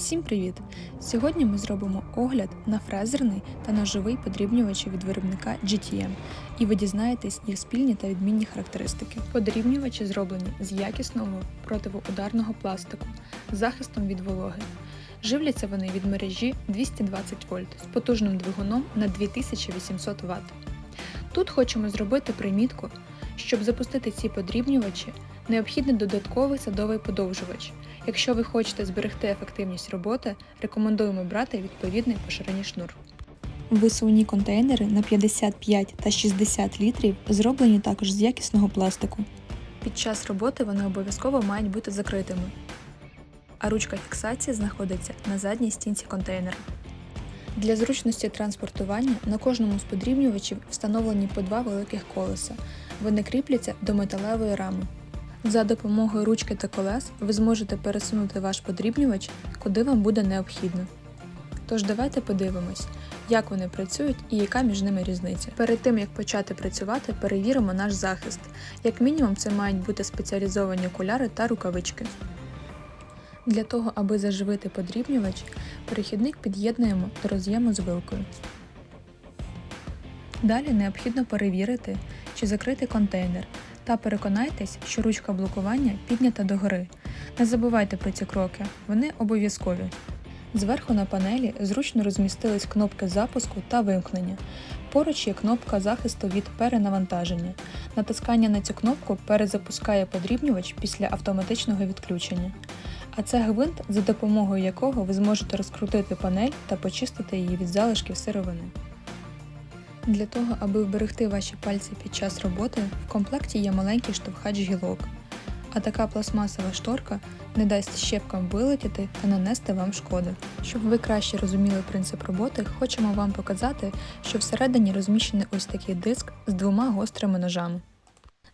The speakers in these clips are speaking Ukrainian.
Всім привіт! Сьогодні ми зробимо огляд на фрезерний та ножовий подрібнювачі від виробника GTM, і ви дізнаєтесь їх спільні та відмінні характеристики. Подрібнювачі зроблені з якісного противоударного пластику з захистом від вологи. Живляться вони від мережі 220 вольт з потужним двигуном на 2800 Вт. Тут хочемо зробити примітку, щоб запустити ці подрібнювачі, необхідний додатковий садовий подовжувач. Якщо ви хочете зберегти ефективність роботи, рекомендуємо брати відповідний по ширині шнур. Висувні контейнери на 55 та 60 літрів зроблені також з якісного пластику. Під час роботи вони обов'язково мають бути закритими, а ручка фіксації знаходиться на задній стінці контейнера. Для зручності транспортування на кожному з подрібнювачів встановлені по два великих колеса. Вони кріпляться до металевої рами. За допомогою ручки та колес ви зможете пересунути ваш подрібнювач, куди вам буде необхідно. Тож давайте подивимось, як вони працюють і яка між ними різниця. Перед тим як почати працювати, перевіримо наш захист. Як мінімум, це мають бути спеціалізовані окуляри та рукавички. Для того, аби заживити подрібнювач, перехідник під'єднуємо до роз'єму з вилкою. Далі необхідно перевірити, чи закритий контейнер, та переконайтесь, що ручка блокування піднята догори. Не забувайте про ці кроки, вони обов'язкові. Зверху на панелі зручно розмістились кнопки запуску та вимкнення. Поруч є кнопка захисту від перенавантаження. Натискання на цю кнопку перезапускає подрібнювач після автоматичного відключення. А це гвинт, за допомогою якого ви зможете розкрутити панель та почистити її від залишків сировини. Для того, аби вберегти ваші пальці під час роботи, в комплекті є маленький штовхач гілок. А така пластмасова шторка не дасть щепкам вилетіти та нанести вам шкоди. Щоб ви краще розуміли принцип роботи, хочемо вам показати, що всередині розміщений ось такий диск з двома гострими ножами.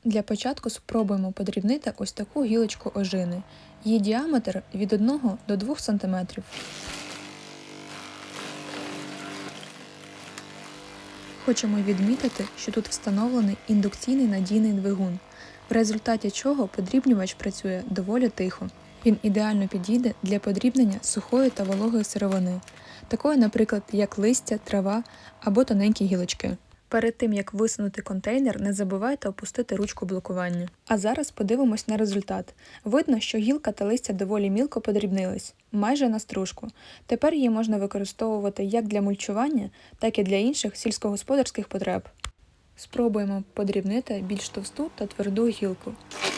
Для початку спробуємо подрібнити ось таку гілочку ожини. Її діаметр від 1 до 2 см. Хочемо відмітити, що тут встановлений індукційний надійний двигун, в результаті чого подрібнювач працює доволі тихо. Він ідеально підійде для подрібнення сухої та вологої сировини, такої, наприклад, як листя, трава або тоненькі гілочки. Перед тим як висунути контейнер, не забувайте опустити ручку блокування. А зараз подивимось на результат. Видно, що гілка та листя доволі мілко подрібнились, майже на стружку. Тепер її можна використовувати як для мульчування, так і для інших сільськогосподарських потреб. Спробуємо подрібнити більш товсту та тверду гілку.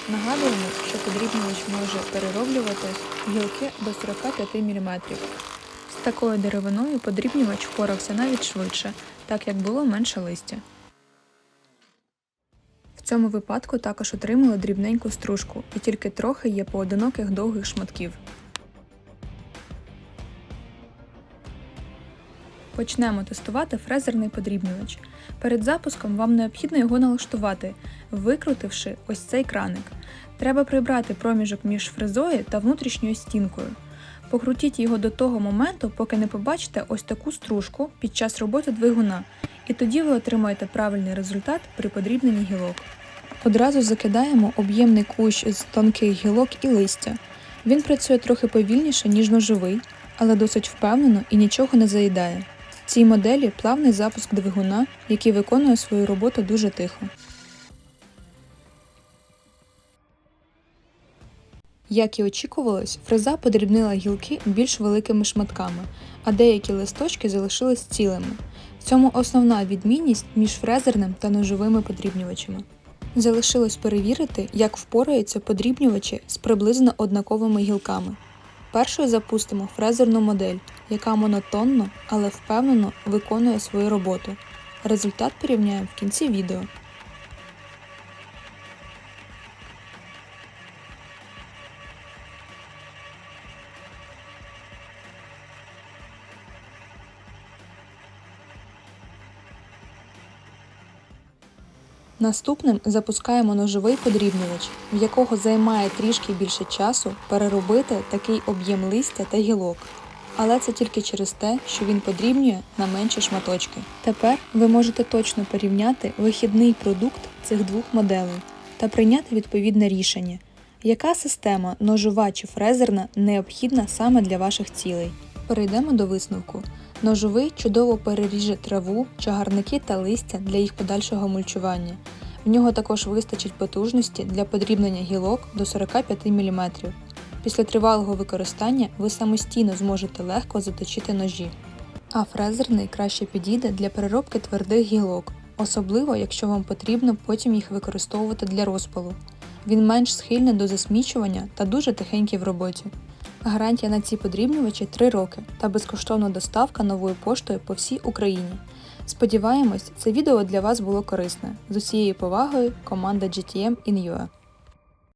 Нагадуємо, що подрібнювач може перероблювати гілки до 45 мм. З такою деревиною подрібнювач впорався навіть швидше, так як було менше листя. В цьому випадку також отримали дрібненьку стружку і тільки трохи є поодиноких довгих шматків. Почнемо тестувати фрезерний подрібнювач. Перед запуском вам необхідно його налаштувати, викрутивши ось цей краник. Треба прибрати проміжок між фрезою та внутрішньою стінкою. Покрутіть його до того моменту, поки не побачите ось таку стружку під час роботи двигуна, і тоді ви отримаєте правильний результат при подрібненні гілок. Одразу закидаємо об'ємний кущ з тонких гілок і листя. Він працює трохи повільніше, ніж ножовий, але досить впевнено і нічого не заїдає. В цій моделі плавний запуск двигуна, який виконує свою роботу дуже тихо. Як і очікувалось, фреза подрібнила гілки більш великими шматками, а деякі листочки залишились цілими. В цьому основна відмінність між фрезерним та ножовими подрібнювачами. Залишилось перевірити, як впораються подрібнювачі з приблизно однаковими гілками. Першою запустимо фрезерну модель, яка монотонно, але впевнено виконує свою роботу. Результат порівняємо в кінці відео. Наступним запускаємо ножовий подрібнювач, в якого займає трішки більше часу переробити такий об'єм листя та гілок. Але це тільки через те, що він подрібнює на менші шматочки. Тепер ви можете точно порівняти вихідний продукт цих двох моделей та прийняти відповідне рішення. Яка система ножова чи фрезерна необхідна саме для ваших цілей? Перейдемо до висновку. Ножовий чудово переріже траву, чагарники та листя для їх подальшого мульчування. В нього також вистачить потужності для подрібнення гілок до 45 мм. Після тривалого використання ви самостійно зможете легко заточити ножі. А фрезерний краще підійде для переробки твердих гілок, особливо якщо вам потрібно потім їх використовувати для розпалу. Він менш схильний до засмічування та дуже тихенький в роботі. Гарантія на ці подрібнювачі 3 роки та безкоштовна доставка новою поштою по всій Україні. Сподіваємось, це відео для вас було корисне. З усією повагою, команда GTM in UA.